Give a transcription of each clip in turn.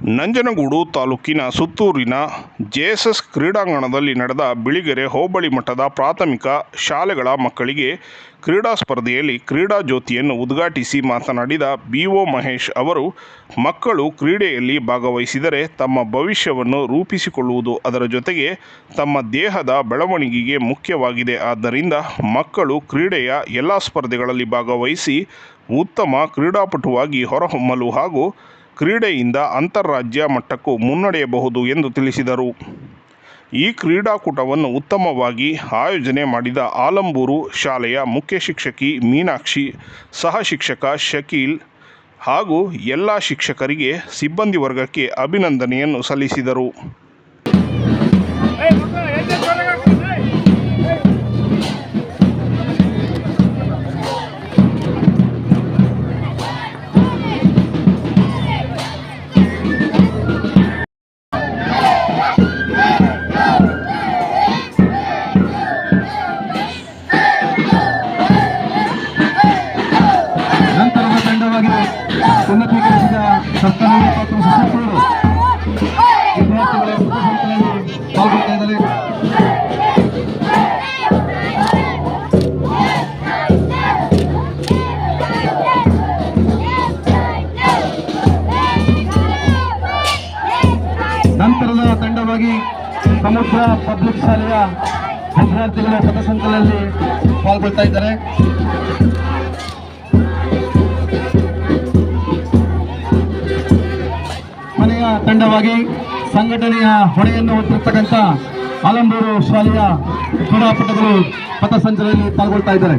ನಂಜನಗೂಡು ತಾಲೂಕಿನ ಸುತ್ತೂರಿನ ಜೆಎಸ್ಎಸ್ ಕ್ರೀಡಾಂಗಣದಲ್ಲಿ ನಡೆದ ಬಿಳಿಗೆರೆ ಹೋಬಳಿ ಮಟ್ಟದ ಪ್ರಾಥಮಿಕ ಶಾಲೆಗಳ ಮಕ್ಕಳಿಗೆ ಕ್ರೀಡಾ ಸ್ಪರ್ಧೆಯಲ್ಲಿ ಕ್ರೀಡಾ ಜ್ಯೋತಿಯನ್ನು ಉದ್ಘಾಟಿಸಿ ಮಾತನಾಡಿದ ಬಿ ಒ ಮಹೇಶ್ ಅವರು, ಮಕ್ಕಳು ಕ್ರೀಡೆಯಲ್ಲಿ ಭಾಗವಹಿಸಿದರೆ ತಮ್ಮ ಭವಿಷ್ಯವನ್ನು ರೂಪಿಸಿಕೊಳ್ಳುವುದು ಅದರ ಜೊತೆಗೆ ತಮ್ಮ ದೇಹದ ಬೆಳವಣಿಗೆಗೆ ಮುಖ್ಯವಾಗಿದೆ. ಆದ್ದರಿಂದ ಮಕ್ಕಳು ಕ್ರೀಡೆಯ ಎಲ್ಲ ಸ್ಪರ್ಧೆಗಳಲ್ಲಿ ಭಾಗವಹಿಸಿ ಉತ್ತಮ ಕ್ರೀಡಾಪಟುವಾಗಿ ಹೊರಹೊಮ್ಮಲು ಹಾಗೂ ಕ್ರೀಡೆಯಿಂದ ಅಂತಾರಾಜ್ಯ ಮಟ್ಟಕ್ಕೂ ಮುನ್ನಡೆಯಬಹುದು ಎಂದು ತಿಳಿಸಿದರು. ಈ ಕ್ರೀಡಾಕೂಟವನ್ನು ಉತ್ತಮವಾಗಿ ಆಯೋಜನೆ ಮಾಡಿದ ಆಲಂಬೂರು ಶಾಲೆಯ ಮುಖ್ಯ ಶಿಕ್ಷಕಿ ಮೀನಾಕ್ಷಿ, ಸಹ ಶಿಕ್ಷಕ ಶಕೀಲ್ ಹಾಗೂ ಎಲ್ಲ ಶಿಕ್ಷಕರಿಗೆ ಸಿಬ್ಬಂದಿ ವರ್ಗಕ್ಕೆ ಅಭಿನಂದನೆಯನ್ನು ಸಲ್ಲಿಸಿದರು. ತಂಡವಾಗಿ ಸಮುದ್ರ ಪಬ್ಲಿಕ್ ಶಾಲೆಯ ವಿದ್ಯಾರ್ಥಿಗಳ ಪಥಸಂಚಲನದಲ್ಲಿ ಪಾಲ್ಗೊಳ್ತಾ ಇದ್ದಾರೆ. ಮನೆಯ ತಂಡವಾಗಿ ಸಂಘಟನೆಯ ಹೊಣೆಯನ್ನು ಹೊತ್ತಿರ್ತಕ್ಕಂಥ ಆಲಂಬೂರು ಶಾಲೆಯ ಕ್ರೀಡಾಪಟುಗಳು ಪಥಸಂಚಲನದಲ್ಲಿ ಪಾಲ್ಗೊಳ್ತಾ ಇದ್ದಾರೆ.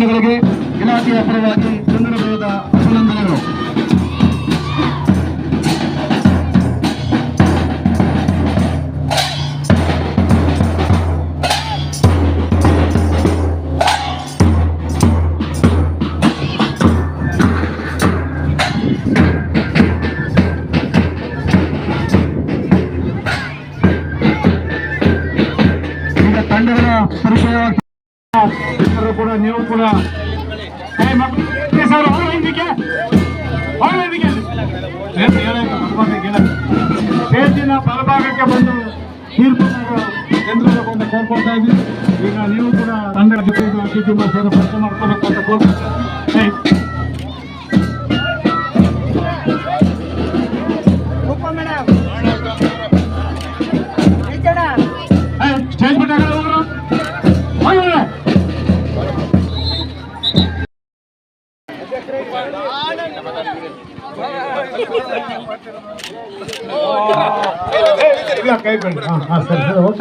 ತಂಡಗಳಿಗೆ ಇಲಾಖೆಯ ಪರವಾಗಿ ಚಂದ್ರಭಯದ ನೀವು ಕೂಡ ಸರ್, ಹೇಳೋದು ಬಲಭಾಗಕ್ಕಿಲ್ಲ. ಸ್ಟೇಜಿನ ಬಲಭಾಗಕ್ಕೆ ಬಂದು ತೀರ್ಪು ಕೇಂದ್ರಕ್ಕೆ ಬಂದು ಕೋರ್ಕೊಳ್ತಾ ಇದ್ದೀವಿ ಈಗ ನೀವು ಕೂಡ ತಂಡದ ಜೊತೆ ಅತಿಥಿ ಸೇರಿ ಪರಿಚಯ ಮಾಡ್ಕೋಬೇಕು ಅಂತ ಕೋರ್ಕೊಳ್ತಾ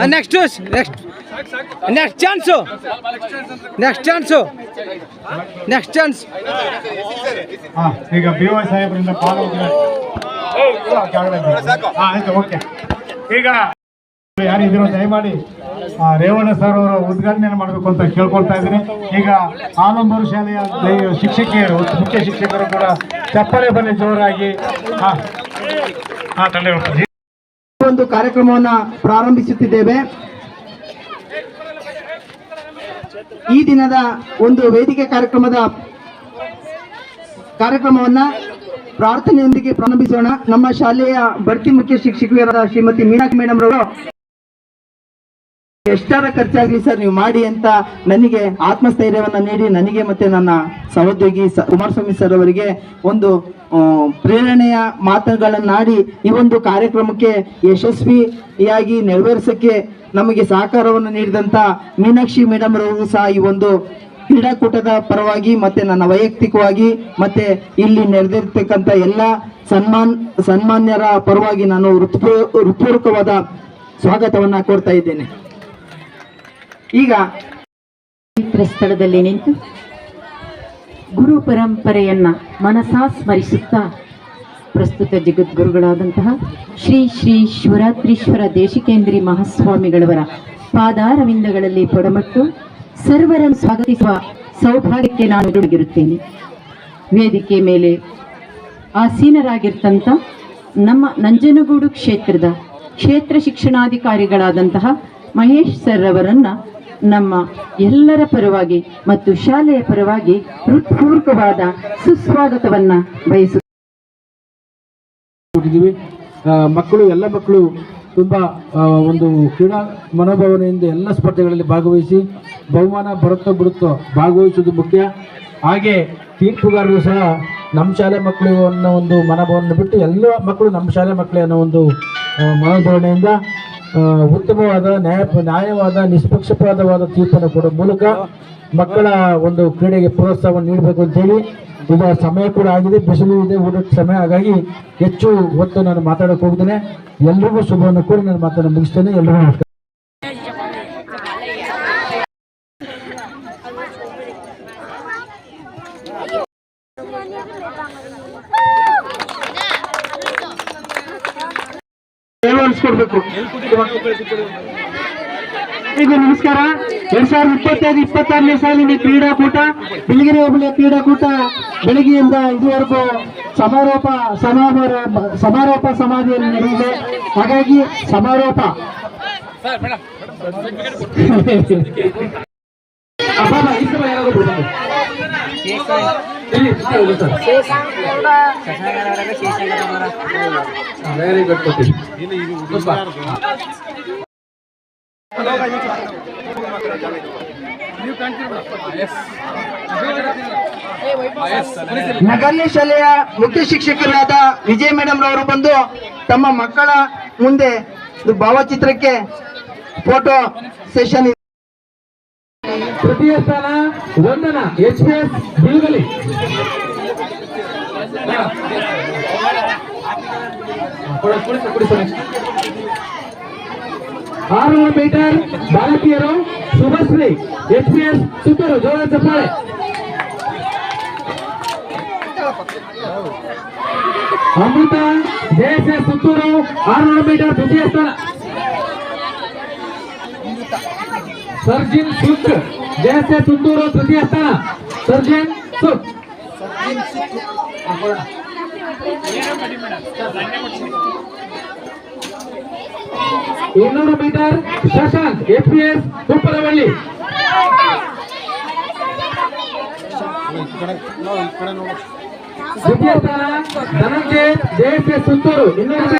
next next next chance next chance next chance ಹಾ ಈಗ ಬಿ ವೈ ಸಾಹೇಬ್ರಿಂದ ಓಕೆ ಈಗ ಯಾರು ಇದಿರೋ ದಯಮಾಡಿ ರೇವಣ್ಣ ಸರ್ ಅವರ ಉದ್ಘಾಟನೆ ಮಾಡಬೇಕು ಅಂತ ಕೇಳ್ಕೊಳ್ತಾ ಇದ್ದೀನಿ. ಈಗ ಆಲಂಬೂರು ಶಾಲೆಯ ಶಿಕ್ಷಕಿಯರು ಮುಖ್ಯ ಶಿಕ್ಷಕರು ಕೂಡ ಚಪ್ಪಲೆ ಬನ್ನಿ ಜೋರಾಗಿ ಹಾ. ಹಾ ತಂದೆ ಒಂದು ಕಾರ್ಯಕ್ರಮವನ್ನ ಪ್ರಾರಂಭಿಸುತ್ತಿದ್ದೇವೆ. ಈ ದಿನದ ಒಂದು ವೇದಿಕೆ ಕಾರ್ಯಕ್ರಮದ ಕಾರ್ಯಕ್ರಮವನ್ನ ಪ್ರಾರ್ಥನೆಯೊಂದಿಗೆ ಪ್ರಾರಂಭಿಸೋಣ. ನಮ್ಮ ಶಾಲೆಯ ಬಡ್ತಿ ಮುಖ್ಯ ಶಿಕ್ಷಕಿಯರಾದ ಶ್ರೀಮತಿ ಮೀನಾಕ್ಷಿ ಮೇಡಮ್ ರವರು ಎಷ್ಟರ ಖರ್ಚಾಗ್ಲಿ ಸರ್ ನೀವು ಮಾಡಿ ಅಂತ ನನಗೆ ಆತ್ಮಸ್ಥೈರ್ಯವನ್ನು ನೀಡಿ, ನನಗೆ ಮತ್ತೆ ನನ್ನ ಸಹೋದ್ಯೋಗಿ ಕುಮಾರಸ್ವಾಮಿ ಸರ್ ಅವರಿಗೆ ಒಂದು ಪ್ರೇರಣೆಯ ಮಾತುಗಳನ್ನಾಡಿ ಈ ಒಂದು ಕಾರ್ಯಕ್ರಮಕ್ಕೆ ಯಶಸ್ವಿಯಾಗಿ ನೆರವೇರಿಸೋಕ್ಕೆ ನಮಗೆ ಸಹಕಾರವನ್ನು ನೀಡಿದಂಥ ಮೀನಾಕ್ಷಿ ಮೇಡಮ್ ರವರು ಸಹ ಈ ಒಂದು ಕ್ರೀಡಾಕೂಟದ ಪರವಾಗಿ ಮತ್ತು ನನ್ನ ವೈಯಕ್ತಿಕವಾಗಿ ಮತ್ತು ಇಲ್ಲಿ ನೆರೆದಿರ್ತಕ್ಕಂಥ ಎಲ್ಲ ಸನ್ಮಾನ್, ಸನ್ಮಾನ್ಯರ ಪರವಾಗಿ ನಾನು ಹೃತ್ಪೂ, ಹೃತ್ಪೂರ್ವಕವಾದ ಸ್ವಾಗತವನ್ನು ಕೋರ್ತಾ ಇದ್ದೇನೆ. ಈಗ ಸ್ಥಳದಲ್ಲಿ ನಿಂತು ಗುರು ಪರಂಪರೆಯನ್ನ ಮನಸಾ ಸ್ಮರಿಸುತ್ತಾ ಪ್ರಸ್ತುತ ಜಗದ್ಗುರುಗಳಾದಂತಹ ಶ್ರೀ ಶ್ರೀ ಶಿವರಾತ್ರೀಶ್ವರ ದೇಶಿಕೇಂದ್ರಿ ಮಹಾಸ್ವಾಮಿಗಳವರ ಪಾದಾರವಿಂದಗಳಲ್ಲಿ ಪೊಡಮಟ್ಟು ಸರ್ವರನ್ನು ಸ್ವಾಗತಿಸುವ ಸೌಭಾಗ್ಯಕ್ಕೆ ನಾನು ತೊಡಗಿರುತ್ತೇನೆ ವೇದಿಕೆ ಮೇಲೆ ಆಸೀನರಾಗಿರ್ತಂಥ ನಮ್ಮ ನಂಜನಗೂಡು ಕ್ಷೇತ್ರದ ಕ್ಷೇತ್ರ ಶಿಕ್ಷಣಾಧಿಕಾರಿಗಳಾದಂತಹ ಮಹೇಶ್ ಸರ್ ಅವರನ್ನ ನಮ್ಮ ಎಲ್ಲರ ಪರವಾಗಿ ಮತ್ತು ಶಾಲೆಯ ಪರವಾಗಿ ಹೃತ್ಪೂರ್ವಕವಾದ ಸುಸ್ವಾಗತವನ್ನ ಬಯಸು ಮಕ್ಕಳು, ಎಲ್ಲ ಮಕ್ಕಳು ತುಂಬ ಒಂದು ಕ್ರೀಡಾ ಮನೋಭಾವನೆಯಿಂದ ಎಲ್ಲ ಸ್ಪರ್ಧೆಗಳಲ್ಲಿ ಭಾಗವಹಿಸಿ ಬಹುಮಾನ ಬರುತ್ತೋ ಬಿಡುತ್ತೋ ಭಾಗವಹಿಸುವುದು ಮುಖ್ಯ. ಹಾಗೆ ತೀರ್ಪುಗಾರರು ಸಹ ನಮ್ಮ ಶಾಲೆ ಮಕ್ಕಳು ಅನ್ನೋ ಒಂದು ಮನೋಭಾವನೆ ಬಿಟ್ಟು ಎಲ್ಲ ಮಕ್ಕಳು ನಮ್ಮ ಶಾಲೆ ಮಕ್ಕಳೇ ಅನ್ನೋ ಒಂದು ಮನೋಭಾವನೆಯಿಂದ ಉತ್ತಮವಾದ ನ್ಯಾಯ, ನ್ಯಾಯವಾದ, ನಿಷ್ಪಕ್ಷಪಾತವಾದ ತೀರ್ಪನ್ನು ಕೊಡೋ ಮೂಲಕ ಮಕ್ಕಳ ಒಂದು ಕ್ರೀಡೆಗೆ ಪ್ರೋತ್ಸಾಹವನ್ನು ನೀಡಬೇಕು ಅಂತೇಳಿ ಈಗ ಸಮಯ ಕೂಡ ಆಗಿದೆ, ಬಿಸಿಲು ಇದೆ ಊಟದ ಸಮಯ. ಹಾಗಾಗಿ ಹೆಚ್ಚು ಹೊತ್ತು ನಾನು ಮಾತಾಡೋಕೆ ಹೋಗ್ತೇನೆ. ಎಲ್ರಿಗೂ ಶುಭವನ್ನು ಕೂಡ ನಾನು ಮಾತನ್ನು ಮುಗಿಸ್ತೇನೆ. ಎಲ್ರಿಗೂ ಈಗ ನಮಸ್ಕಾರ. ಎರಡ್ ಸಾವಿರದ ಇಪ್ಪತ್ತೈದು ಇಪ್ಪತ್ತಾರನೇ ಸಾಲಿನ ಕ್ರೀಡಾಕೂಟ ಬಿಳಿಗಿರಿ ಹೋಬಳಿಯ ಕ್ರೀಡಾಕೂಟ ಬೆಳಗ್ಗೆಯಿಂದ ಇದುವರೆಗೂ ಸಮಾರೋಪ ಸಮಾರೋಪ ಸಮಾರೋಪ ಸಮಾಧಿಯಲ್ಲಿ ನಡೆದಿದೆ. ಹಾಗಾಗಿ ಸಮಾರೋಪ. ಅಬ್ಬಾ, ಬಾ, ಈ ಸಲ ಯಾರಾದ್ರೂ ವೆರಿ ಗುಡ್. ನಗರ್ಯ ಶಾಲೆಯ ಮುಖ್ಯ ಶಿಕ್ಷಕರಾದ ವಿಜಯ್ ಮೇಡಮ್ ರವರು ಬಂದು ತಮ್ಮ ಮಕ್ಕಳ ಮುಂದೆ ಭಾವಚಿತ್ರಕ್ಕೆ ಫೋಟೋ ಸೆಷನ್ ತೃತೀಯ ಸ್ಥಾನ Vandana H P S Bilugali ಆರುನೂರು ಮೀಟರ್ ಬಾಲಕಿಯರು Shubhashree H P S Sutturu ಜೋರ ಚಪ್ಪಾಳೆ ಅಮೃತ ಜೆಎಸ್ ಎಸ್ ಸುತ್ತೂರು ಆರುನೂರು ಮೀಟರ್ ದ್ವಿತೀಯ ಸ್ಥಾನ ಸರ್ಜಿನ್ ಸುಕ್ ಜಯಸೆ ಸುತ್ತೂರು ತೃತೀಯ ಸ್ಥಾನ ಸರ್ಜಿನ್ ಸುಕ್ ಇನ್ನೂರು ಮೀಟರ್ ಶಶಾಂಕ್ ಎಫ್ಪಿಎಸ್ ತುಪ್ಪರವಳ್ಳಿ ದ್ವಿತೀಯ ಸ್ಥಾನ ಧನಂಜಯ್ ಜೆಎಸ್ಎಸ್ ಸುತ್ತೂರು ಇನ್ನೂರು